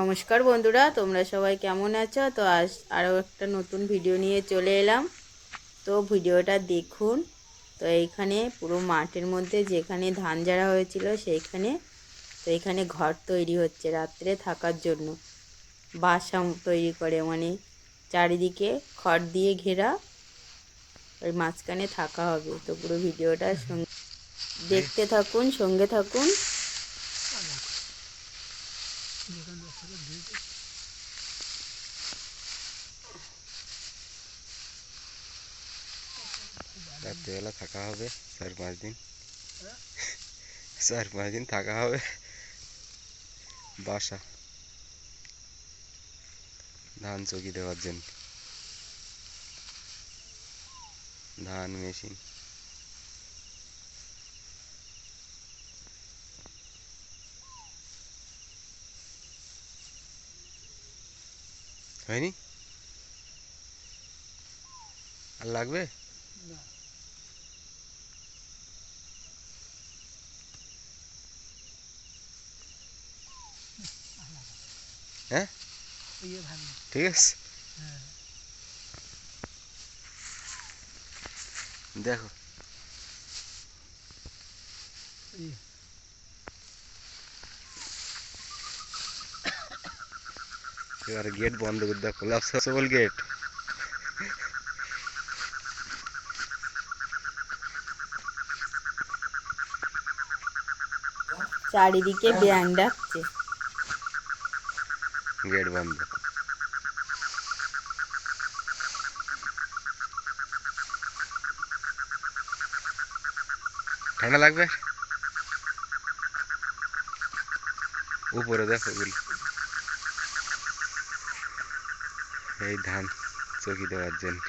নমস্কার বন্ধুরা, তোমরা সবাই কেমন আছো? তো আজ আরও একটা নতুন ভিডিও নিয়ে চলে এলাম। তো ভিডিওটা দেখুন। তো এইখানে পুরো মাঠের মধ্যে যেখানে ধান ঝাড়া হয়েছিল সেইখানে, তো এখানে ঘর তৈরি হচ্ছে রাত্রে থাকার জন্য। বাসা তৈরি করে মানে চারিদিকে খড় দিয়ে ঘেরা, ওই মাঝখানে থাকা হবে। তো পুরো ভিডিওটা দেখতে থাকুন, সঙ্গে থাকুন। রাত্রিবেলা থাকা হবে, চার পাঁচ দিন। চার পাঁচ দিন থাকা হবে। বাসা। ধান চকি দেওয়ার জন্য। ধান মেশিন। হয়নি? আর লাগবে? হ্যাঁ ঠিক আছে দেখো এবার গেট বন্ধ করে দাও কোলাপস সবল গেট চারিদিকে ব্যাং ডাকছে গেট বন্ধ ঠান্ডা লাগবে উপরে দেখো ওগুলো এই ধান চকি দেওয়ার জন্য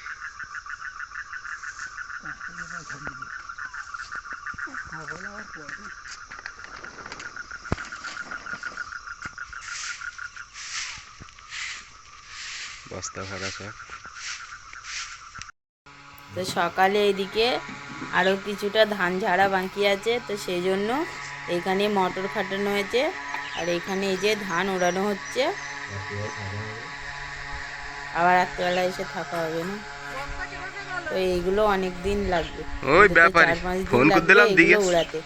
বস্তা ভরা সব। তো সকালে এদিকে আরও কিছুটা ধান ঝাড়া বাকি আছে তো সেই জন্য এখানে মটর খাটানো হয়েছে আর এখানে এই যে ধান ওড়ানো হচ্ছে। আবার রাত্রেবেলা এসে থাকা হবে না। তো এইগুলো অনেক দিন লাগবে। ওই ব্যাপারে, ফোন করে দিলাম, দিকে। উড়াতে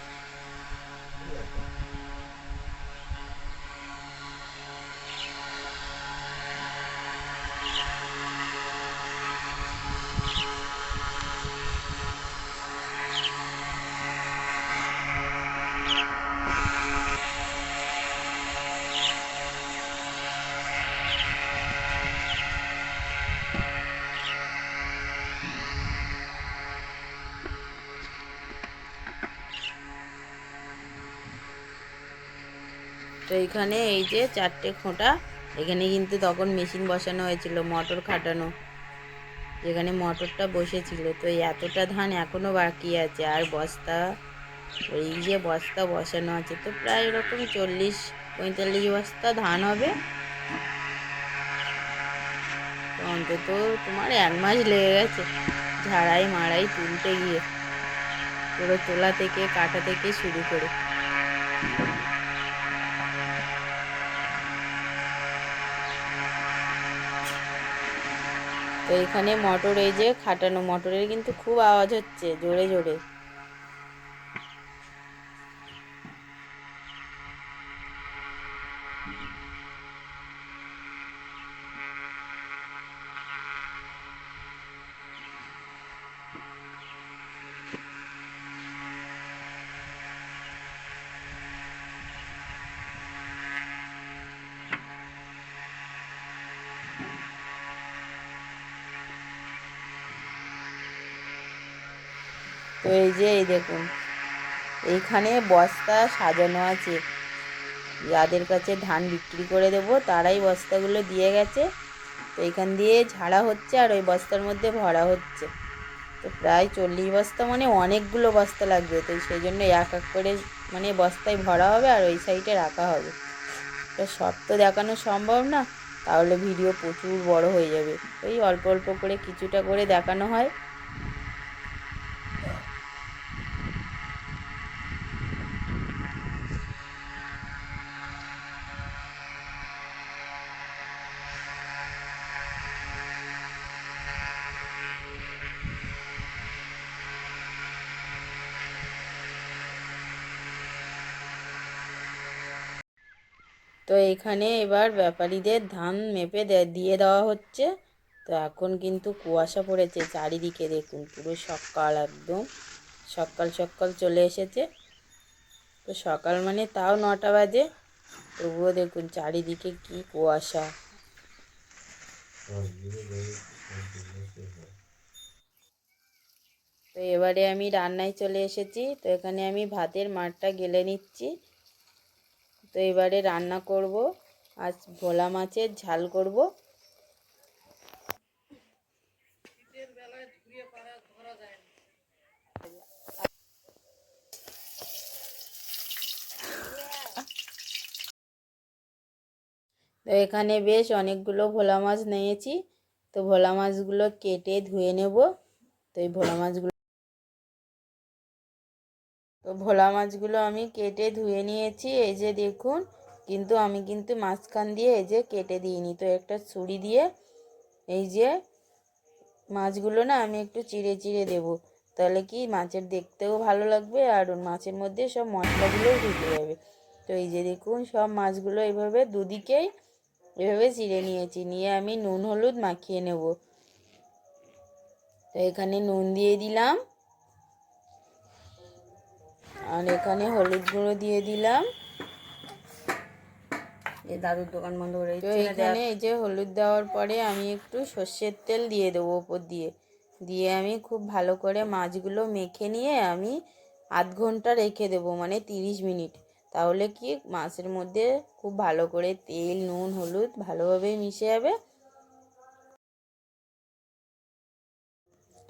তো এখানে এই যে চারটে খোঁটা, এখানে কিন্তু তখন মেশিন বসানো হয়েছিল, মটর খাটানো, যেখানে মোটরটা বসেছিল। তো এই এতটা ধান এখনও বাকি আছে, আর বস্তা, ওই যে বস্তা বসানো আছে, তো প্রায় এরকম চল্লিশ, পঁয়তাল্লিশ বস্তা ধান হবে। অন্তত তোমার এক মাস লেগে গেছে, ঝাড়াই মাড়াই তুলতে গিয়ে, পুরো তোলা থেকে, কাটা থেকে শুরু করে। তো এখানে মোটর এই যে খাটানো মোটরের কিন্তু খুব আওয়াজ হচ্ছে জোরে জোরে। তো এই যে, এই দেখুন। এইখানে বস্তা সাজানো আছে। যাদের কাছে ধান বিক্রি করে দেবো, তারাই বস্তাগুলো দিয়ে গেছে। তো এখান দিয়ে ঝাড়া হচ্ছে আর ওই বস্তার মধ্যে ভরা হচ্ছে। তো প্রায় চল্লিশ বস্তা মানে অনেকগুলো বস্তা লাগবে। তো সেই জন্য এক এক করে মানে বস্তায় ভরা হবে আর ওই সাইডে রাখা হবে। তো সব তো দেখানো সম্ভব না, তাহলে ভিডিও প্রচুর বড় হয়ে যাবে। ওই অল্প অল্প করে কিছুটা করে দেখানো হয়। তো এখানে এবার ব্যাপারীদের ধান মেপে দিয়ে দেওয়া হচ্ছে। তো এখন কিন্তু কুয়াশা পড়েছে চারিদিকে, দেখুন পুরো সকাল একদম। সকাল সকাল চলে এসেছে। তো সকাল মানে তাও নটা বাজে। তবুও দেখুন চারিদিকে কি কুয়াশা। তো এবারে আমি রান্নায় চলে এসেছি। তো এখানে আমি ভাতের মাঠটা গেলে নিচ্ছি। তো এবারে রান্না করব। আজ ভোলা মাছের ঝাল করব। তো এখানে বেশ অনেকগুলো ভোলা মাছ নিয়েছি। তো ভোলা মাছগুলো কেটে ধুয়ে নেব। তো এই ভোলা মাছগুলো তো ভোলা মাছগুলো আমি কেটে ধুয়ে নিয়েছি, এই যে দেখুন। কিন্তু আমি কিন্তু মাঝখান দিয়ে এই যে কেটে দিইনি। তো একটা ছুরি দিয়ে এই যে মাছগুলো না আমি একটু চিড়ে চিড়ে দেব। তাহলে কি মাছের দেখতেও ভালো লাগবে আর মাছের মধ্যে সব মশলাগুলোও ঢুকে যাবে। তো এই যে দেখুন, সব মাছগুলো এভাবে দুদিকেই এভাবে চিড়ে নিয়েছি। নিয়ে আমি নুন, হলুদ মাখিয়ে নেব। তো এখানে নুন দিয়ে দিলাম। আর এখানে হলুদ গুঁড়ো দিয়ে দিলাম। দাদুর দোকান বন্ধ করে তো এখানে এই যে হলুদ দেওয়ার পরে আমি একটু সর্ষের তেল দিয়ে দেবো ওপর দিয়ে। দিয়ে আমি খুব ভালো করে মাছগুলো মেখে নিয়ে আমি আধ ঘণ্টা রেখে দেবো মানে তিরিশ মিনিট। তাহলে কি মাছের মধ্যে খুব ভালো করে তেল নুন হলুদ ভালোভাবে মিশে যাবে।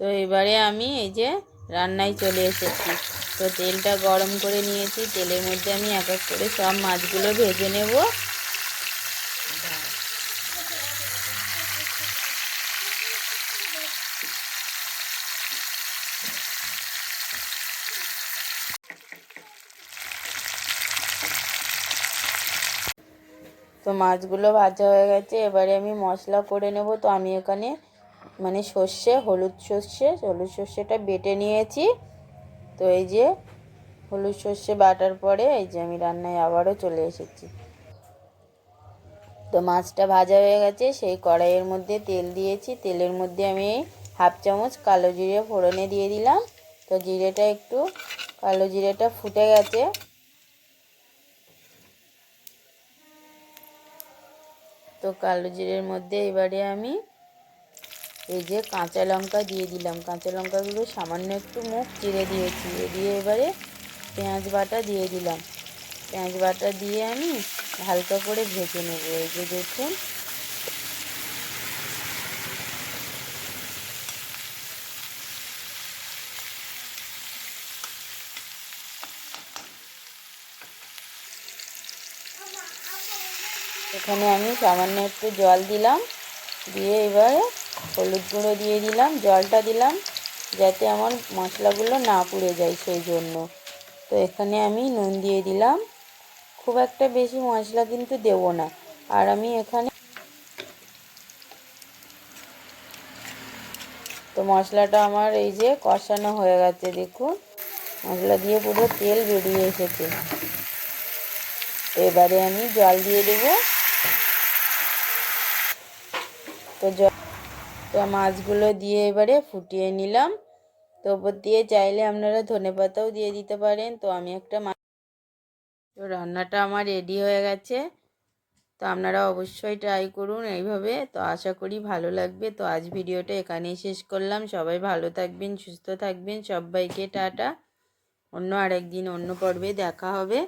তো এবারে আমি এই যে রান্নায় চলে এসেছি। তো তেলটা গরম করে নিয়েছি। তেলের মধ্যে আমি এক এক করে সব মাছগুলো ভেজে নেব। তো মাছগুলো ভাজা হয়ে গেছে। এবারে আমি মশলা করে নেব। তো আমি এখানে মানে সর্ষে, হলুদ সর্ষে, হলুদ সর্ষেটা বেটে নিয়েছি। তো এই যে হলুদ সর্ষে বাটার পরে এই যে আমি রান্নায় আবারও চলে এসেছি। তো মাছটা ভাজা হয়ে গেছে, সেই কড়াইয়ের মধ্যে তেল দিয়েছি। তেলের মধ্যে আমি হাফ চামচ কালো জিরে ফোড়নে দিয়ে দিলাম। তো জিরেটা একটু, কালো জিরেটা ফুটে গেছে। তো কালো জিরের মধ্যে এবারে আমি এই যে কাঁচা লঙ্কা দিয়ে দিলাম। কাঁচা লঙ্কাগুলো সামান্য একটু মুখ চিড়ে দিয়েছি। দিয়ে এবারে পেঁয়াজ বাটা দিয়ে দিলাম। পেঁয়াজ বাটা দিয়ে আমি হালকা করে ভেজে নেব। এই যে দেখুন। এখানে আমি সামান্য একটু জল দিলাম। দিয়ে এবারে হলুদ গুঁড়ো দিয়ে দিলাম, জলটা দিলাম, যাতে আমার মশলাগুলো না পুড়ে যায় সেই জন্য। তো এখানে আমি নুন দিয়ে দিলাম। খুব একটা বেশি মশলা কিন্তু দেব না। আর আমি এখানে তো মশলাটা আমার এই যে কষানো হয়ে গেছে, দেখুন। মশলা দিয়ে পুরো তেল বেরিয়ে এসেছে। এবারে আমি জল দিয়ে দেবো। তো জ- তো মাছগুলো দিয়ে এবারে ফুটিয়ে নিলাম। তো ওপর দিয়ে চাইলে আপনারা ধনে পাতাও দিয়ে দিতে পারেন। তো আমি একটা মাছ তো রান্নাটা আমার রেডি হয়ে গেছে। তো আপনারা অবশ্যই ট্রাই করুন এইভাবে। তো আশা করি ভালো লাগবে। তো আজ ভিডিওটা এখানেই শেষ করলাম। সবাই ভালো থাকবেন, সুস্থ থাকবেন। সবাইকে টাটা। অন্য আরেকদিন, অন্য পর্বে দেখা হবে।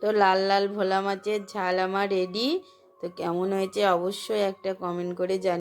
তো লাল লাল ভোলা মাছের ঝাল আমার রেডি তো কেমন হয়েছে অবশ্যই একটা কমেন্ট করে জানি